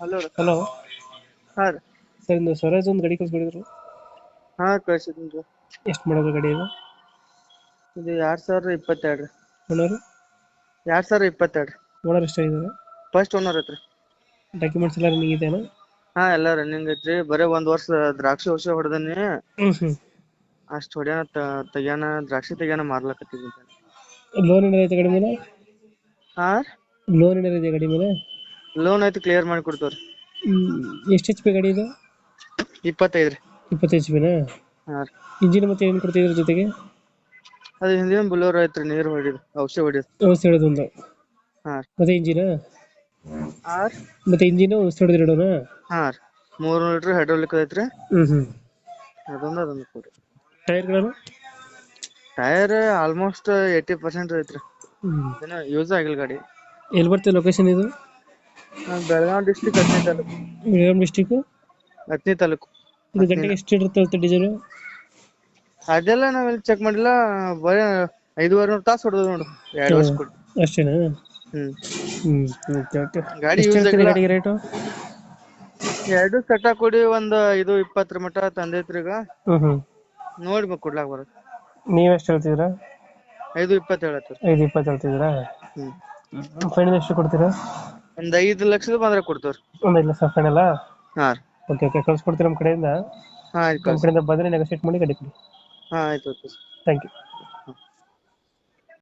Hello. Hello. ಹಾಂ ರೀ. Sir ಇಂದು ಸ್ವರಾಜ್ ಒಂದು ಗಾಡಿ ಕಳ್ಸ್ಕೊಡಿದ್ರು. ಹಾಂ ಕಳ್ಸಿದ್ದೀನಿ ರೀ. ಎಷ್ಟು ಮಾಡೋದು ಗಾಡಿ ಇದು? ಇದು ಎರಡು ಸಾವಿರ ಇಪ್ಪತ್ತೆರಡು ರೀ. ಓನರ್? ಎರಡು ಸಾವಿರ ಇಪ್ಪತ್ತೆರಡು ಓನರ್ ಎಷ್ಟಾಗಿದ್ದಾರೆ ಫಸ್ಟ್ ಓನರ್ ಐತ್ರಿ. ಡಾಕ್ಯುಮೆಂಟ್ಸ್ ಎಲ್ಲ ರನ್ನಿಂಗ್ ಇದೆಯಾ ಹಾಂ ಎಲ್ಲ ರನ್ನಿಂಗ್ ಐತ್ರಿ. ಬರೀ ಒಂದು ವರ್ಷ ದ್ರಾಕ್ಷಿ ವರ್ಷ ಹೊಡೆದನಿ. ಹ್ಞೂ ಹ್ಞೂ ಅಷ್ಟು ಹೊಡ್ಯಾನ ತೆಗ್ಯಾನ ದ್ರಾಕ್ಷಿ ತೆಗ್ಯಾನ ಮಾರ್ಲಕತ್ತೀನಿ ಲೋನ್ ಏನಾರ ಐತೆ ಗಾಡಿ ಮೇಲೆ? ಹಾಂ ಲೋನ್ ಏನಾರ ಇದೆ ಗಾಡಿ ಮೇಲೆ? ಲೋನ್ ಐತಿ ಕ್ಲಿಯರ್ ಮಾಡಿ ಕೊಡ್ತೇವ್ರಿ. ಎಷ್ಟು ಎಚ್ ಪಿ ಗಾಡಿ ಇದು? ಇಪ್ಪತ್ತೈದು ರೀ. ಇಪ್ಪತ್ತು ಎಚ್ ಪಿನಾ ಹಾಂ ರೀ. ಇಂಜಿನ್ ಮತ್ತೆ ಏನು ಕೊಡ್ತಿದ್ರ ಜೊತೆಗೆ? ಅದು ಹಿಂದಿನ ಬುಲೋರ್ ಐತ್ರಿ ನೀರು ಹೊಡಿದು ಔಷಧಿ ಹೊಡಿದು ಔಷಧಿ ಹಿಡಿದೊಂದು ಹಾಂ ರೀ. ಮತ್ತೆ ಇಂಜಿನ ಹಾಂ ರೀ. ಮತ್ತೆ ಇಂಜಿನ್ ಔಷಧಿ ಹಿಡಿದು ಇಡೋಣ ಹಾಂ ರೀ. ಮೂರು ಲೀಟ್ರ್ ಹೈಡ್ರೋಲಿಕ್ ಐತ್ರಿ. ಹ್ಞೂ ಹ್ಞೂ ಅದೊಂದು ಅದೊಂದು ಕೊಡ್ರಿ. ಟೈರ್ಗಳನ್ನು ಟೈರ್ ಆಲ್ಮೋಸ್ಟ್ ಏಯ್ಟಿ ಪರ್ಸೆಂಟ್ ಐತ್ರಿ. ಹ್ಞೂ ಯೂಸ್ ಆಗಿಲ್ಲ ಗಾಡಿ. ಎಲ್ಲಿ ಬರ್ತದೆ ಲೊಕೇಶನ್ ಇದು? ಬೆಳಗಾವಿ ಡಿಸ್ಟಿಕ್ ಹತ್ತನೇ ತಾಲೂಕು. ಬೆಳಗಾಂ ಡಿಸ್ಟಿಕ್ಕು ಹತ್ತನೇ ತಾಲೂಕು. ಇದು ಗಂಟೆಗೆ ಎಷ್ಟು ಇರುತ್ತೆ ಡೀಸೆಲ್ ಅದೆಲ್ಲ ನಾವೆಲ್ಲ ಚೆಕ್ ಮಾಡಿಲ್ಲ ಬರೀ ಐದುವರೆ ನೂರು ತಾಸು ಹೊಡೆದ ನೋಡು. ಎರಡು ವರ್ಷ ಕೊಟ್ಟು ಅಷ್ಟೇನಾ? ಹ್ಮ್. ಹ್ಞೂ ಓಕೆ ಓಕೆ ಗಾಡಿ ಯೂಸ್ ಆಗಿಲ್ಲ ಗಾಡಿಗೆ ರೇಟು ಎರಡು ಸೆಟ್ ಕೊಡಿ ಒಂದ್ ಇದು ಇಪ್ಪತ್ತರ ಮಟ ತಂದೈತ್ರಿ ಈಗ ಹ್ಮ್ ಹ್ಞೂ ನೋಡ್ಬೇಕು ಕೊಡ್ಲಾಕ್ ಬರುತ್ತೆ. ನೀವ್ ಎಷ್ಟು ಹೇಳ್ತಿದ್ದೀರಾ? ಐದು ಇಪ್ಪತ್ತು ಹೇಳತ್ತೀರಿ ಐದು ಇಪ್ಪತ್ತು ಹೇಳ್ತಿದ್ದೀರಾ? ಹ್ಮ್. ಫೈನಲ್ ಎಷ್ಟು ಕೊಡ್ತೀರಾ? ಒಂದ್ ಐದ್ ಲಕ್ಷದ ಬಂದ್ರೆ ಕೊಡ್ತೇವ್ರಿ. ಒಂದ್ ಐದು ಲಕ್ಷ ಫೈನಲ್ಲ ಹಾ ರೀ. ಓಕೆ ಓಕೆ ಕಳ್ಸ್ಕೊಡ್ತೀವಿ ನಮ್ಮ ಕಡೆಯಿಂದ? ಹಾ ಆಯ್ತು ನಮ್ಮ ಕಡೆಯಿಂದ ಬಂದರೆ ನೆಗೋಸಿಯೇಟ್ ಮಾಡಿ ಗಾಡಿ ಕೊಡಿ. ಹಾ ಆಯ್ತು ಆಯ್ತು ಥ್ಯಾಂಕ್ ಯು